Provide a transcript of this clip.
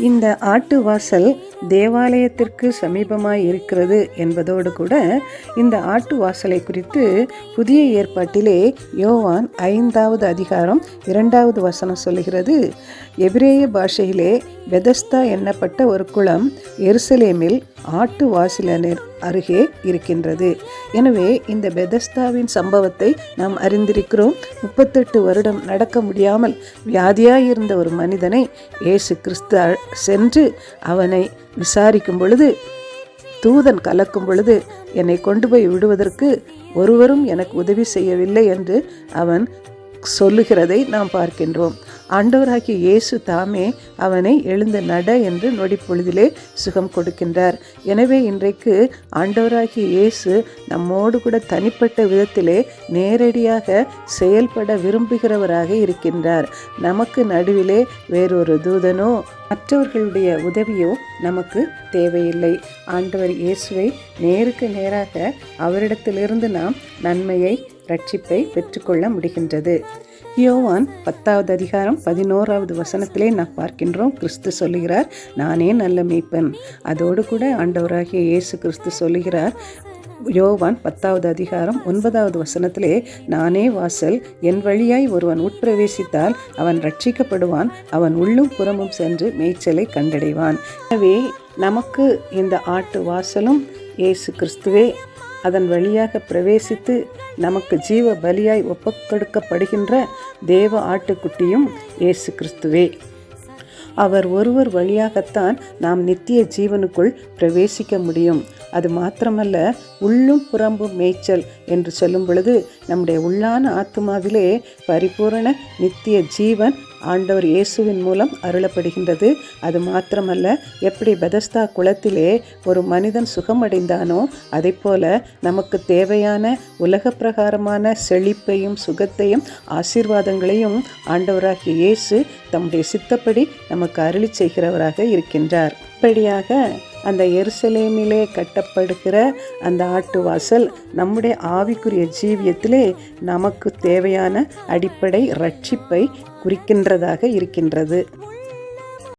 இந்த ஆட்டு வாசல் தேவாலயத்திற்கு சமீபமாய் இருக்கிறது என்பதோடு கூட இந்த ஆட்டு வாசலை குறித்து புதிய ஏற்பாட்டிலே யோவான் ஐந்தாவது அதிகாரம் இரண்டாவது வசனம் சொல்லுகிறது. எபிரேய பாஷையிலே பெதஸ்தா எண்ணப்பட்ட ஒரு குளம் எருசலேமில் ஆட்டு வாசிலனர் அருகே இருக்கின்றது. எனவே இந்த பெதஸ்தாவின் சம்பவத்தை நாம் அறிந்திருக்கிறோம். முப்பத்தெட்டு வருடம் நடக்க முடியாமல் வியாதியாயிருந்த ஒரு மனிதனை இயேசு கிறிஸ்து சென்று அவனை விசாரிக்கும் பொழுது தூதன் கலக்கும் பொழுது என்னை கொண்டு போய் விடுவதற்கு ஒருவரும் எனக்கு உதவி செய்யவில்லை என்று அவன் சொல்லுகிறதை நாம் பார்க்கின்றோம். ஆண்டவராகிய இயேசு தாமே அவனை எழுந்த நட என்று நொடிப்பொழுதிலே சுகம் கொடுக்கின்றார். எனவே இன்றைக்கு ஆண்டவராகிய இயேசு நம்மோடு கூட தனிப்பட்ட விதத்திலே நேரடியாக செயல்பட விரும்புகிறவராக இருக்கின்றார். நமக்கு நடுவிலே வேறொரு தூதனோ மற்றவர்களுடைய உதவியோ நமக்கு தேவையில்லை. ஆண்டவர் இயேசுவை நேருக்கு நேராக அவரிடத்திலிருந்து நாம் நன்மையை ரட்சிப்பை பெற்றுக்கொள்ள முடிகின்றது. யோவான் பத்தாவது அதிகாரம் பதினோராவது வசனத்திலே நாம் பார்க்கின்றோம். கிறிஸ்து சொல்லுகிறார் நானே நல்ல மேய்ப்பன் அதோடு கூட ஆண்டவராகிய இயேசு கிறிஸ்து சொல்லுகிறார் யோவான் பத்தாவது அதிகாரம் ஒன்பதாவது வசனத்திலே நானே வாசல் என் வழியாய் ஒருவன் உட்பிரவேசித்தால் அவன் ரட்சிக்கப்படுவான் அவன் உள்ளும் புறமும் சென்று மேய்ச்சலை கண்டடைவான். எனவே நமக்கு இந்த ஆட்டு வாசலும் இயேசு கிறிஸ்துவே அதன் வழியாக பிரவேசித்து நமக்கு ஜீவ பலியாய் ஒப்புக்கொடுக்கப்படுகின்ற தேவ ஆட்டுக்குட்டியும் இயேசு கிறிஸ்துவே. அவர் ஒருவர் வழியாகத்தான் நாம் நித்திய ஜீவனுக்குள் பிரவேசிக்க முடியும். அது மாத்திரமல்ல உள்ளும் புறம்பும் மேய்ச்சல் என்று சொல்லும் பொழுது நம்முடைய உள்ளான ஆத்மாவிலே பரிபூரண நித்திய ஜீவன் ஆண்டவர் இயேசுவின் மூலம் அருளப்படுகின்றது. அது மாத்திரமல்ல எப்படி பெதஸ்தா குளத்திலே ஒரு மனிதன் சுகமடைந்தானோ அதை போல நமக்கு தேவையான உலக பிரகாரமான செழிப்பையும் சுகத்தையும் ஆசீர்வாதங்களையும் ஆண்டவராகிய இயேசு தம்முடைய சித்தப்படி நமக்கு அருளி செய்கிறவராக இருக்கின்றார். இப்படியாக அந்த எருசலேமிலே கட்டப்படுகிற அந்த ஆட்டு வாசல் நம்முடைய ஆவிக்குரிய ஜீவியத்திலே நமக்கு தேவையான அடிப்படை ரட்சிப்பை குறிக்கின்றதாக இருக்கின்றது.